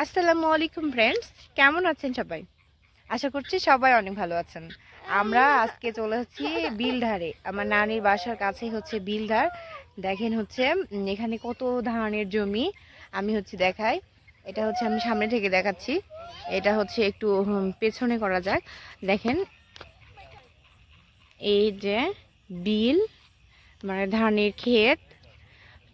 আসসালামু আলাইকুম ফ্রেন্ডস কেমন আছেন সবাই? আশা করছি সবাই অনেক ভালো আছেন। আমরা আজকে চলে যাচ্ছি বিলধারে। আমার নানির বাসার কাছেই হচ্ছে বিলধার। দেখেন হচ্ছে এখানে কত ধানের জমি আমি হচ্ছে দেখাই। এটা হচ্ছে আমি সামনে থেকে দেখাচ্ছি। এটা হচ্ছে একটু পেছনে করা যাক। দেখেন, এই যে বিল মানে ধানের ক্ষেত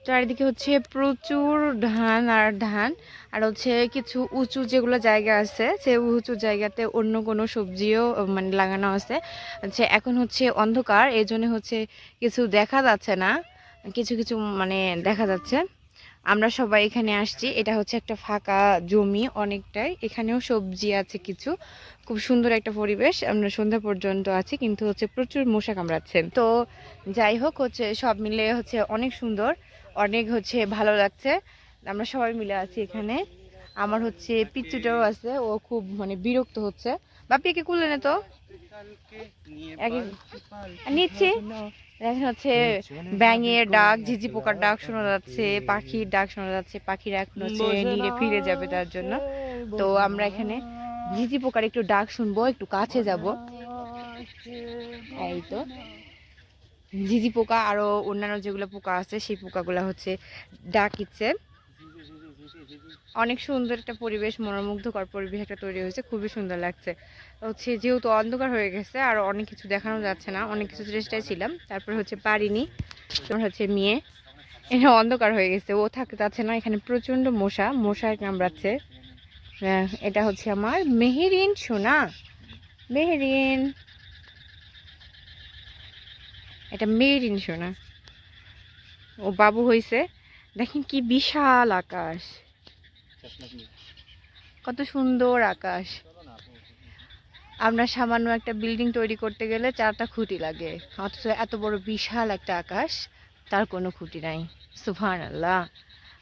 চারিদিকে হচ্ছে প্রচুর ধান আর ধান, আর হচ্ছে কিছু উঁচু যেগুলো জায়গা আছে, সে উঁচু জায়গাতে অন্য কোনো সবজিও মানে লাগানো আছে। হচ্ছে এখন হচ্ছে অন্ধকার এই জন্য হচ্ছে কিছু দেখা যাচ্ছে না, কিছু কিছু মানে দেখা যাচ্ছে। আমরা সবাই এখানে আসছি, এটা হচ্ছে একটা ফাঁকা জমি অনেকটাই, এখানেও সবজি আছে কিছু, খুব সুন্দর একটা পরিবেশ, আমরা সন্ধ্যা পর্যন্ত আছি, কিন্তু হচ্ছে প্রচুর মশা কামড়াচ্ছে। তো যাই হোক, হচ্ছে সব মিলে হচ্ছে অনেক সুন্দর অনেক হচ্ছে ভালো লাগছে। আমরা সবাই মিলে আছি এখানে। আমার হচ্ছে পিচ্চুটাও আছে ও খুব মানে বিরক্ত হচ্ছে। বাপি একে কুলে নে তো। নিচ্ছি। দেখেন হচ্ছে ব্যাঙের ডাক ঝিঝি পোকার ডাক শোনা যাচ্ছে পাখির ডাক শোনা যাচ্ছে পাখিরা এখন হচ্ছে নিরে ফিরে যাবে তার জন্য। তো আমরা এখানে ঝিঝি পোকার একটু ডাক শুনব একটু কাছে যাব। এই তো। ঝিঝি পোকা আরও অন্যান্য যেগুলো পোকা আছে সেই পোকাগুলো হচ্ছে ডাক ইচ্ছে অনেক সুন্দর একটা পরিবেশ মনোমুগ্ধকর পরিবেশ একটা তৈরি হয়েছে খুবই সুন্দর লাগছে। হচ্ছে যেহেতু অন্ধকার হয়ে গেছে আর অনেক কিছু দেখানো যাচ্ছে না অনেক কিছু চেষ্টায় ছিলাম। তারপর হচ্ছে পারিনি তোমার হচ্ছে মেয়ে। এটা অন্ধকার হয়ে গেছে ও থাকতে যাচ্ছে না এখানে প্রচণ্ড মশা মশায় কামড়াচ্ছে। আহ, এটা হচ্ছে আমার মেহেরিন সোনা মেহেরিন। এটা মেহেরিন সোনা ও বাবু হয়েছে দেখেন কি বিশাল আকাশ। কত সুন্দর আকাশ। আমরা সামান্য একটা বিল্ডিং তৈরি করতে গেলে চারটা খুঁটি লাগে, অথচ এত বড় বিশাল একটা আকাশ, তার কোনো খুঁটি নাই। সুফান আল্লাহ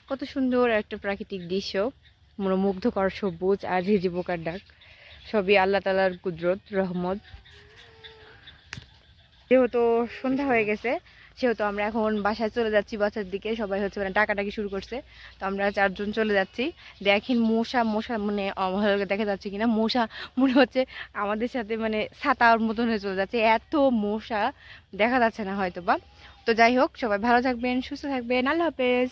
কত সুন্দর একটা প্রাকৃতিক দৃশ্য। মনোমুগ্ধকর সবুজ আর ঝিঝি ডাক। সবই আল্লাহ তালার কুদরত, রহমত। যেহেতু সন্ধ্যা হয়ে গেছে সেহেতু আমরা এখন বাসায় চলে যাচ্ছি বাসার দিকে। সবাই হচ্ছে মানে টাকাটাকি শুরু করছে। তো আমরা চারজন চলে যাচ্ছি। দেখেন মশা মশা মানে ভালো দেখা যাচ্ছে কিনা? মশা মনে হচ্ছে আমাদের সাথে মানে ছাতার মতন হয়ে চলে যাচ্ছে। এত মশা দেখা যাচ্ছে না হয়তো বা তো যাই হোক সবাই ভালো থাকবেন সুস্থ থাকবেন। আল্লাহ হাফেজ।